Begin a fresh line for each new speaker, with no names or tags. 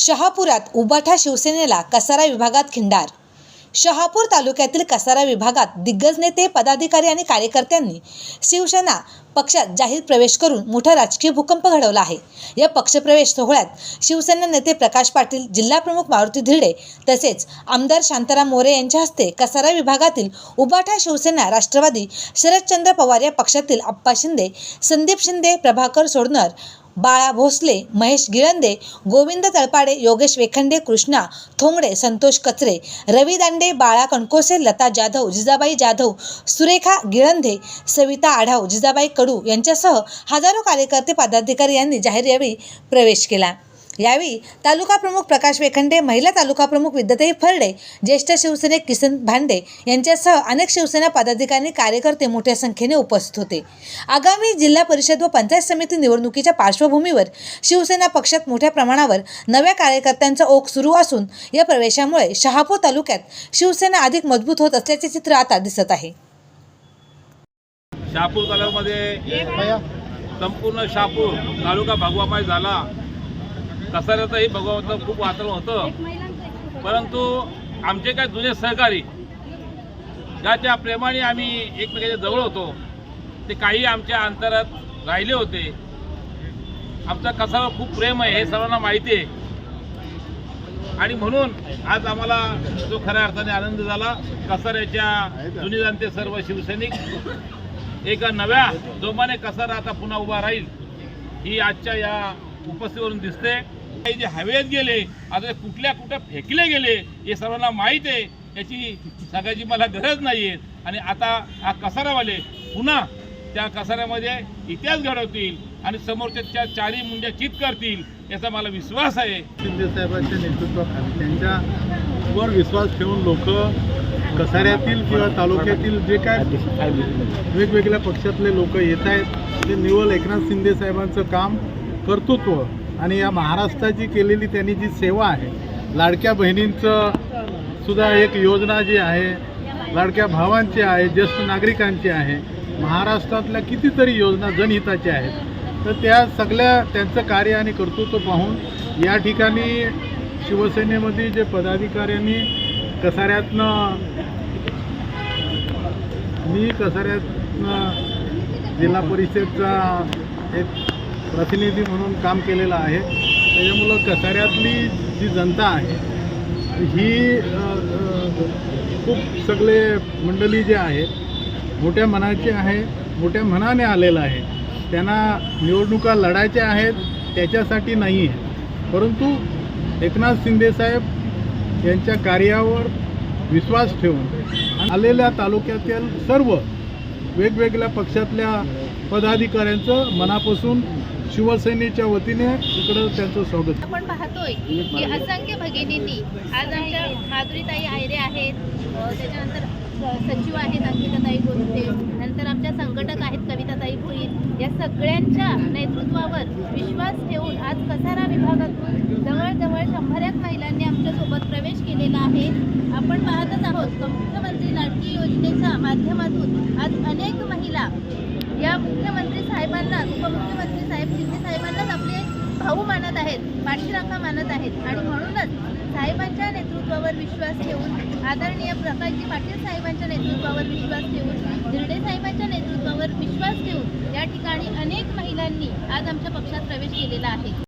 शहापुरात उबाठा शिवसेनेला कसारा विभागात खिंडार. शहापूर तालुक्यातील कसारा विभागात दिग्गज नेते पदाधिकारी आणि कार्यकर्त्यांनी शिवसेना पक्षात जाहीर प्रवेश करून मोठा राजकीय भूकंप घडवला आहे. या पक्षप्रवेश सोहळ्यात शिवसेना नेते प्रकाश पाटील जिल्हाप्रमुख मारुती धिरडे तसेच आमदार शांताराम मोरे यांच्या हस्ते कसारा विभागातील उबाठा शिवसेना राष्ट्रवादी शरदचंद्र पवार या पक्षातील आप्पा शिंदे संदीप शिंदे प्रभाकर सोडणर बाळा भोसले महेश गिळंदे गोविंद तळपाडे योगेश वेखंडे कृष्णा थोंगडे संतोष कचरे रवी दांडे बाळा कणकोसे लता जाधव जिजाबाई जाधव सुरेखा गिळंदे सविता आढाव जिजाबाई कडू यांच्यासह हजारो कार्यकर्ते पदाधिकारी यांनी जाहीर यावेळी प्रवेश केला. यावेळी तालुका प्रमुख प्रकाश वेखंडे महिला तालुका प्रमुख विद्याताई फरडे ज्येष्ठ शिवसैनिक किसन भांडे यांच्यासह अनेक शिवसेना पदाधिकारी कार्यकर्ते मोठ्या संख्येने उपस्थित होते. आगामी जिल्हा परिषद व पंचायत समिती निवडणुकीच्या पार्श्वभूमीवर शिवसेना पक्षात मोठ्या प्रमाणावर नव्या कार्यकर्त्यांचा ओघ सुरू असून या प्रवेशामुळे शहापूर तालुक्यात शिवसेना अधिक मजबूत होत असल्याचे चित्र आता दिसत आहे.
शहापूर तालुक्यामध्ये संपूर्ण शहापूर तालुका भगवामाय झाला. कसाऱ्याचंही भगवंत खूप वातावरण होतं. परंतु आमचे काय जुने सहकारी ज्याच्या प्रेमाने आम्ही एकमेकाच्या जवळ होतो ते काही आमच्या अंतरात राहिले होते. आमचा कसारा खूप प्रेम आहे हे सर्वांना माहिती आहे. आणि म्हणून आज आम्हाला जो खऱ्या अर्थाने आनंद झाला. कसाऱ्याच्या जुनी जाणते सर्व शिवसैनिक एका नव्या जोमाने कसारा आता पुन्हा उभा राहील ही आजच्या या उपस्थितीवरून दिसते. हे जे हवेत गेले आता कुठल्या कुठं फेकले गेले हे सर्वांना माहीत आहे. याची सांगायची मला गरज नाही आहे आणि आता हा कसारावाले पुन्हा त्या कसाऱ्यामध्ये इतिहास घडवतील आणि समोरच्या चारी मुंड्या चित करतील याचा मला विश्वास आहे.
शिंदेसाहेबांच्या नेतृत्वाखाली त्यांच्यावर विश्वास ठेवून लोक कसाऱ्यातील किंवा तालुक्यातील जे काय वेगवेगळ्या पक्षातले लोक येत आहेत ते निवल एकनाथ शिंदेसाहेबांचं काम कर्तृत्व आणि या महाराष्ट्राची केलेली त्यांनी जी सेवा आहे लाडक्या बहिणींचं सुद्धा एक योजना जी आहे लाडक्या भावांची आहे ज्येष्ठ नागरिकांची आहे महाराष्ट्रातल्या कितीतरी योजना जनहिताच्या आहेत तर त्या सगळ्या त्यांचं कार्य आणि कर्तृत्व पाहून या ठिकाणी शिवसेनेमध्ये जे पदाधिकाऱ्यांनी कसाऱ्यातनं मी कसाऱ्यातनं जिल्हा परिषदचा एक प्रतिनिधी म्हणून काम केलेलं आहे. त्याच्यामुळं कसाऱ्यातली जी जनता आहे ही खूप सगळे मंडळी जे आहेत मोठ्या मनाचे आहे मोठ्या मनाने आलेलं आहे. त्यांना निवडणुका लढायच्या आहेत त्याच्यासाठी नाही आहे. परंतु एकनाथ शिंदेसाहेब यांच्या कार्यावर विश्वास ठेवून आलेल्या तालुक्यातील सर्व वेगवेगळ्या पक्षातल्या पदाधिकाऱ्यांचं मनापासून शिवसेनेच्या वतीने इकडं त्यांचं स्वागत.
आपण पाहतोय की असंख्य भगिनींनी आज आमच्या माधुरीताई आयरे आहेत. त्याच्यानंतर सचिव आहेत अंकिताताई गोंते नंतर आमच्या संघटक आहेत कविताताई भोईर. या सगळ्यांच्या नेतृत्वावर विश्वास ठेवून आज कसारा विभागातून जवळजवळ शंभर एक महिलांनी आमच्यासोबत प्रवेश केलेला आहे आपण पाहतच आहोत. मुख्यमंत्री लाडकी योजनेच्या माध्यमातून आज अनेक महिला या मुख्यमंत्री साहेबांना उपमुख्यमंत्री साहेब शिंदे साहेबांनाच आपले भाऊ मानत आहेत पाठीराखा मानत आहेत. आणि म्हणूनच साहेबांच्या नेतृत्वावर विश्वास ठेवून आदरणीय प्रकाशजी पाटील साहेबांच्या नेतृत्वावर विश्वास ठेवून धिरडे साहेबांच्या नेतृत्वावर विश्वास ठेवून या ठिकाणी अनेक महिलांनी आज आमच्या पक्षात प्रवेश केलेला आहे.